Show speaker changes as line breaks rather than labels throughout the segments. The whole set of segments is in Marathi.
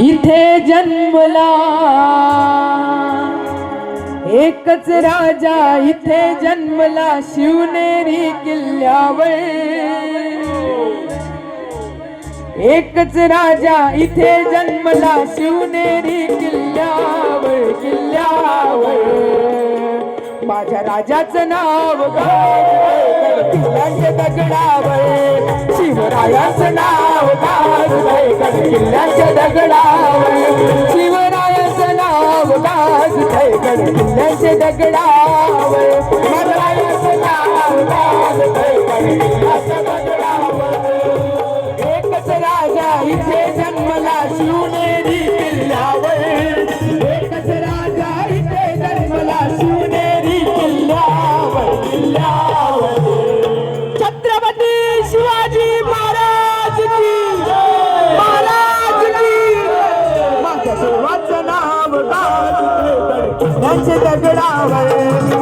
इथे जन्मला. एकच राजा इथे जन्मला शिवनेरी किल्ल्यावर. एकच राजा इथे जन्मला शिवनेरी किल्ल्यावर किल्ल्यावर. माझ्या राजाचं नाव गाजलंय किल्ल्याच्या दगडावर. शिवरायाचं नाव गाजलंय किल्ल्याच्या दगडावर शिवरायाचं नाव गाजलंय गड किल्ल्याच्या दगडावर गाजलंय किल्ल्याच्या दगडावर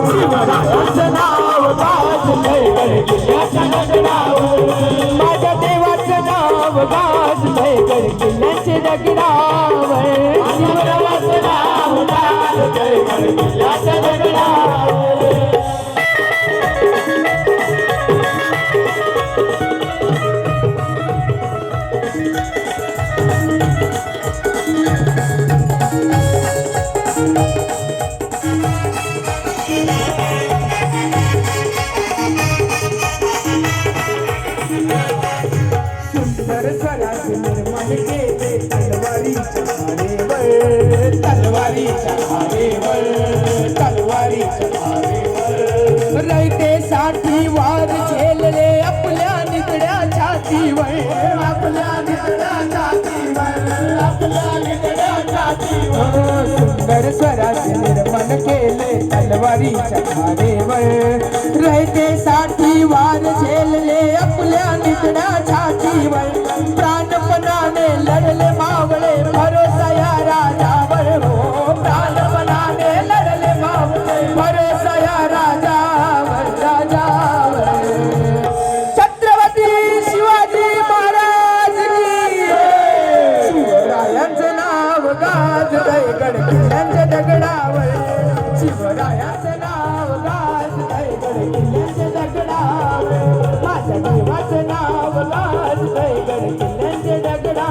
शिवरायाचं नाव गाजलंय किल्ल्याच्या दगडावर माझ्या देवाचं नाव गाजलंय गड किल्ल्याच्या दगडावर शिवरायाचं नाव छातीवर सुंदर स्वराचे निर्माण केले तलवारीच्या धारेवर रयतेसाठी वार झेलले आपल्या निकड्या छातीवर प्राणपणाने लढले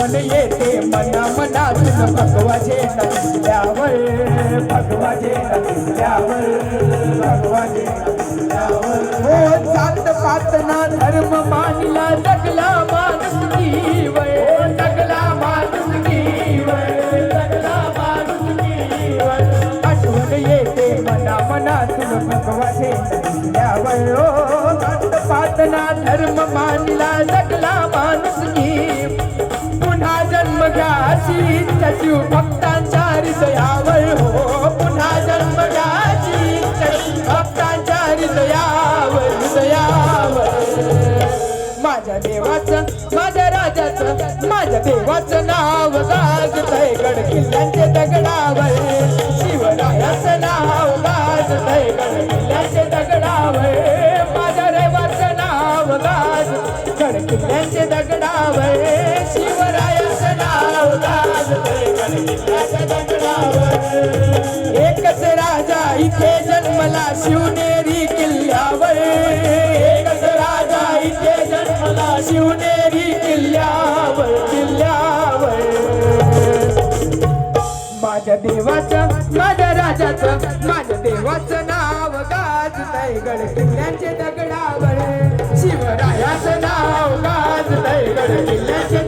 आठवण येते मना मनातून भगवाचे नसल्यावर भगवाचे नसल्यावर भगवाचे हो जात पातना धर्म मानला जगला माणूस कीवय हो, जगला माणूस कीवय जगला माणूस कीवय आठवण येते मना मनातून भगवाचे नसल्यावर हो जात पातना धर्म मानला शिव भक्तांच्या हृदयावर हो. पुन्हा जन्म घ्याची शिव भक्तांच्या हृदयावर हृदयावर. माझ्या देवाचं माझ्या राजाचं माझ्या देवाचं नाव गाजतय गड किल्ल्यांच्या दगडावर. शिवरायाचं नाव गाजतय गड किल्ल्यांच्या दगडावर. माझ्या देवाचं नाव गाज गड किल्ल्यांच्या दगडावर. एकच राजा इथे जन्मला शिवनेरी किल्ल्यावर. एकच राजा इथे जन्मला शिवनेरी किल्ल्यावर किल्ल्यावर. माझ्या देवाचं माझ्या राजाचं माझ्या देवाचं नाव गाज गड किल्ल्याच्या दगडावर. शिवरायाचं नाव गाजतय गड किल्ल्याच्या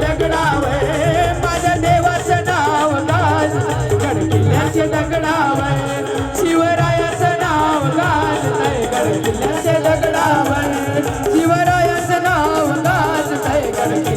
किल्ल्याच्या दगडावर शिवरायाचं नाव गाजतय गड किल्ल्याच्या दगडावर शिवरायाचं नाव गाजतय गड